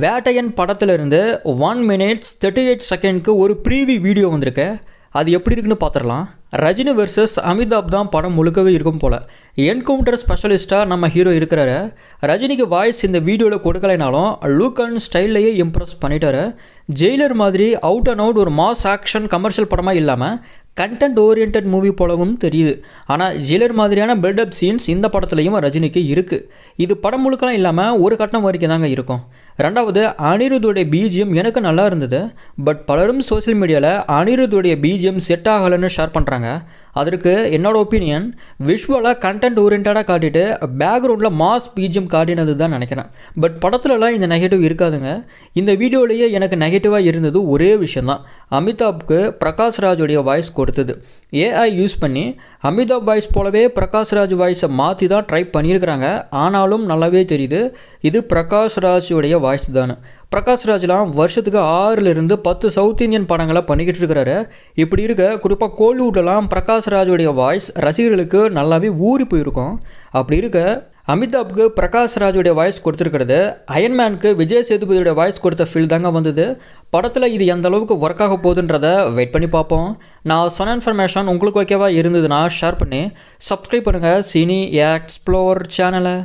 வேட்டையன் படத்திலிருந்து one minutes thirty eight செகண்ட்க்கு ஒரு ப்ரீவி வீடியோ வந்திருக்கு. அது எப்படி இருக்குன்னு பார்த்துடலாம். ரஜினி வெர்சஸ் அமிதாப் தான் படம் முழுக்கவே இருக்கும் போல். என்கவுண்டர் ஸ்பெஷலிஸ்ட்டாக நம்ம ஹீரோ இருக்கிறாரு. ரஜினிக்கு வாய்ஸ் இந்த வீடியோவில் கொடுக்கலைனாலும் லுக் அண்ட் ஸ்டைல்லையே இம்ப்ரெஸ் பண்ணிட்டாரு. ஜெயிலர் மாதிரி அவுட் அண்ட் அவுட் ஒரு மாஸ் ஆக்ஷன் கமர்ஷியல் படமாக இல்லாமல் கண்டென்ட் ஓரியன்ட் மூவி போலவும் தெரியுது. ஆனால் ஜெயிலர் மாதிரியான பில்டப் சீன்ஸ் இந்த படத்துலையும் ரஜினிக்கு இருக்குது இது படம் முழுக்கலாம் இல்லாமல் ஒரு கட்டம் வரைக்கும் தாங்க இருக்கும். ரெண்டாவது அனிருத்துடைய பிஜிஎம் எனக்கு நல்லா இருந்தது. பட் பலரும் சோஷியல் மீடியாவில் அனிருத்துடைய பிஜிஎம் செட் ஆகலைன்னு ஷேர் பண்ணுறாங்க அதற்கு என்னோட ஒப்பீனியன் விஷுவலாக கண்டென்ட் ஓரியன்டாக காட்டிட்டு பேக்ரவுண்டில் மாஸ் பீஜியம் காட்டினது தான் நினைக்கிறேன். பட் படத்துலலாம் இந்த நெகட்டிவ் இருக்காதுங்க. இந்த வீடியோலேயே எனக்கு நெகட்டிவாக இருந்தது ஒரே விஷயந்தான் அமிதாப்க்கு பிரகாஷ் ராஜுடைய வாய்ஸ் கொடுத்தது. ஏஐ யூஸ் பண்ணி அமிதாப் வாய்ஸ் போலவே பிரகாஷ் ராஜ் வாய்ஸை மாற்றி தான் ட்ரை பண்ணியிருக்கிறாங்க. ஆனாலும் நல்லாவே தெரியுது. இது பிரகாஷ் ராஜுடைய வாய்ஸ் தானே பிரகாஷ் ராஜ்லாம் வருஷத்துக்கு ஆறுலேருந்து பத்து சவுத் இந்தியன் படங்களை பண்ணிக்கிட்டு இருக்கிறாரு. இப்படி இருக்க குறிப்பாக கோலிவுட்லாம் பிரகாஷ் ராஜுடைய வாய்ஸ் ரசிகர்களுக்கு நல்லாவே ஊறி போயிருக்கும். அப்படி இருக்க அமிதாப்க்கு பிரகாஷ் ராஜுடைய வாய்ஸ் கொடுத்துருக்கிறது அயன்மேனுக்கு விஜய் சேதுபதியோடைய வாய்ஸ் கொடுத்த ஃபீல் தாங்க வந்தது. படத்தில் இது எந்த அளவுக்கு ஒர்க் ஆக போகுதுன்றத வெயிட் பண்ணி பார்ப்போம். நான் சொன்ன இன்ஃபர்மேஷன் உங்களுக்கு ஓகேவா இருந்ததுன்னா ஷேர் பண்ணி சப்ஸ்கிரைப் பண்ணுங்கள் சினி எக்ஸ்ப்ளோர் சேனலை